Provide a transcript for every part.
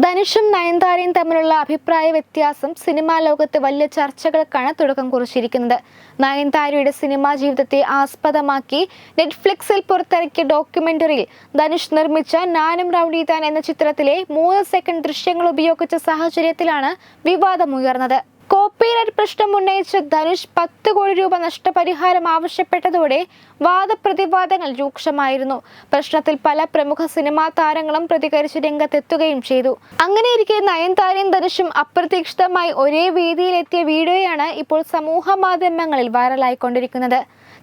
ധനുഷും നയൻതാരയും തമ്മിലുള്ള അഭിപ്രായ വ്യത്യാസം സിനിമാ ലോകത്ത് വലിയ ചർച്ചകൾക്കാണ് തുടക്കം കുറിച്ചിരിക്കുന്നത്. നയൻതാരയുടെ സിനിമാ ജീവിതത്തെ ആസ്പദമാക്കി നെറ്റ്ഫ്ലിക്സിൽ പുറത്തിറക്കിയ ഡോക്യുമെന്ററിയിൽ ധനുഷ് നിർമ്മിച്ച നാനും റൗഡീതാൻ എന്ന ചിത്രത്തിലെ മൂന്ന് സെക്കൻഡ് ദൃശ്യങ്ങൾ ഉപയോഗിച്ച സാഹചര്യത്തിലാണ് വിവാദമുയർന്നത്. കോപ്പിറൈറ്റ് പ്രശ്നം ഉന്നയിച്ച് ധനുഷ് പത്ത് കോടി രൂപ നഷ്ടപരിഹാരം ആവശ്യപ്പെട്ടതോടെ വാദപ്രതിവാദങ്ങൾ രൂക്ഷമായിരുന്നു. പ്രശ്നത്തിൽ പല പ്രമുഖ സിനിമാ താരങ്ങളും പ്രതികരിച്ച് രംഗത്തെത്തുകയും ചെയ്തു. അങ്ങനെയിരിക്കെ നയൻതാരയും ധനുഷും അപ്രതീക്ഷിതമായി ഒരേ വേദിയിലെത്തിയ വീഡിയോയാണ് ഇപ്പോൾ സമൂഹ മാധ്യമങ്ങളിൽ വൈറലായിക്കൊണ്ടിരിക്കുന്നത്.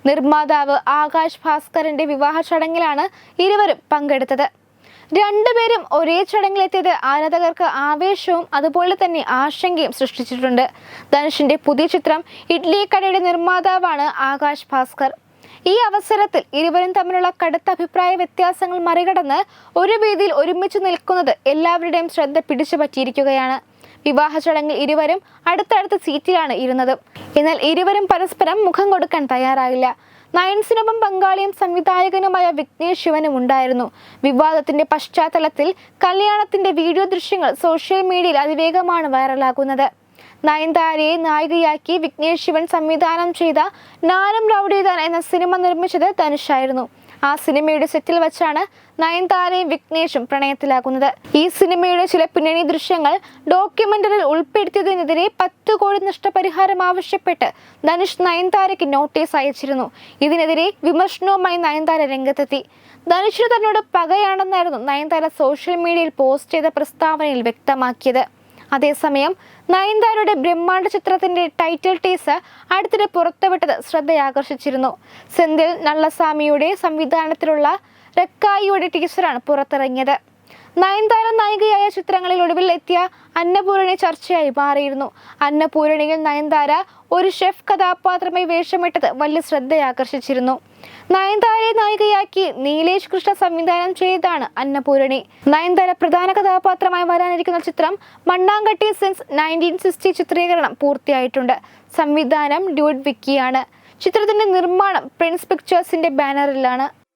നിർമ്മാതാവ് ആകാശ് ഭാസ്കറിന്റെ വിവാഹ ചടങ്ങിലാണ് ഇരുവരും പങ്കെടുത്തത്. രണ്ടുപേരും ഒരേ ചടങ്ങിലെത്തിയത് ആരാധകർക്ക് ആവേശവും അതുപോലെ തന്നെ ആശങ്കയും സൃഷ്ടിച്ചിട്ടുണ്ട്. ധനുഷിന്റെ പുതിയ ചിത്രം ഇഡ്ലി കടയുടെ നിർമ്മാതാവാണ് ആകാശ് ഭാസ്കർ. ഈ അവസരത്തിൽ ഇരുവരും തമ്മിലുള്ള കടുത്ത അഭിപ്രായ വ്യത്യാസങ്ങൾ മറികടന്ന് ഒരു വേദിയിൽ ഒരുമിച്ച് നിൽക്കുന്നത് എല്ലാവരുടെയും ശ്രദ്ധ പിടിച്ചു പറ്റിയിരിക്കുകയാണ് വിവാഹ ചടങ്ങിൽ ഇരുവരും അടുത്തടുത്ത സീറ്റിലാണ് ഇരുന്നത്. എന്നാൽ ഇരുവരും പരസ്പരം മുഖം കൊടുക്കാൻ തയ്യാറായില്ല. നയൻസിനൊപ്പം പങ്കാളിയും സംവിധായകനുമായ വിഘ്നേഷ് ശിവനും ഉണ്ടായിരുന്നു. വിവാദത്തിന്റെ പശ്ചാത്തലത്തിൽ കല്യാണത്തിന്റെ വീഡിയോ ദൃശ്യങ്ങൾ സോഷ്യൽ മീഡിയയിൽ അതിവേഗമാണ് വൈറലാകുന്നത്. നയൻതാരയെ നായികയാക്കി വിഘ്നേഷ് ശിവൻ സംവിധാനം ചെയ്ത നാനും റൗഡീതാൻ എന്ന സിനിമ നിർമ്മിച്ചത് ധനുഷായിരുന്നു. ആ സിനിമയുടെ സെറ്റിൽ വെച്ചാണ് നയൻതാരയും വിഘ്നേഷും പ്രണയത്തിലാകുന്നത്. ഈ സിനിമയുടെ ചില പിന്നണി ദൃശ്യങ്ങൾ ഡോക്യുമെന്ററിയിൽ ഉൾപ്പെടുത്തിയതിനെതിരെ പത്ത് കോടി നഷ്ടപരിഹാരം ആവശ്യപ്പെട്ട് ധനുഷ് നയൻതാരയ്ക്ക് നോട്ടീസ് അയച്ചിരുന്നു. ഇതിനെതിരെ വിമർശനവുമായി നയൻതാര രംഗത്തെത്തി. ധനുഷിന് തന്നോട് പകയാണെന്നായിരുന്നു നയൻതാര സോഷ്യൽ മീഡിയയിൽ പോസ്റ്റ് ചെയ്ത പ്രസ്താവനയിൽ വ്യക്തമാക്കിയത്. അതേസമയം നയൻതാരയുടെ ബ്രഹ്മാണ്ഡ ചിത്രത്തിന്റെ ടൈറ്റിൽ ടീസർ അടുത്തിടെ പുറത്തുവിട്ടത് ശ്രദ്ധയാകർഷിച്ചിരുന്നു. സെന്തിൽ നള്ളസ്വാമിയുടെ സംവിധാനത്തിലുള്ള റെക്കായിയുടെ ടീസറാണ് പുറത്തിറങ്ങിയത്. നയൻതാര നായികയായ ചിത്രങ്ങളിൽ ഒടുവിൽ എത്തിയ അന്നപൂരണി ചർച്ചയായി മാറിയിരുന്നു. അന്നപൂരണിയിൽ നയൻതാര ഒരു ഷെഫ് കഥാപാത്രമായി വേഷമിട്ടത് വലിയ ശ്രദ്ധയാകർഷിച്ചിരുന്നു. നയൻതാരയെ നായികയാക്കി നീലേഷ് കൃഷ്ണ സംവിധാനം ചെയ്താണ് അന്നപൂരണി. നയൻതാര പ്രധാന കഥാപാത്രമായി വരാനിരിക്കുന്ന ചിത്രം മണ്ണാങ്കട്ടി സിൻസ് നയന്റീൻ സിക്സ്റ്റി ചിത്രീകരണം പൂർത്തിയായിട്ടുണ്ട്. സംവിധാനം ഡ്യൂഡ് വിക്കിയാണ്. ചിത്രത്തിന്റെ നിർമ്മാണം പ്രിൻസ് പിക്ചേഴ്സിന്റെ ബാനറിലാണ്.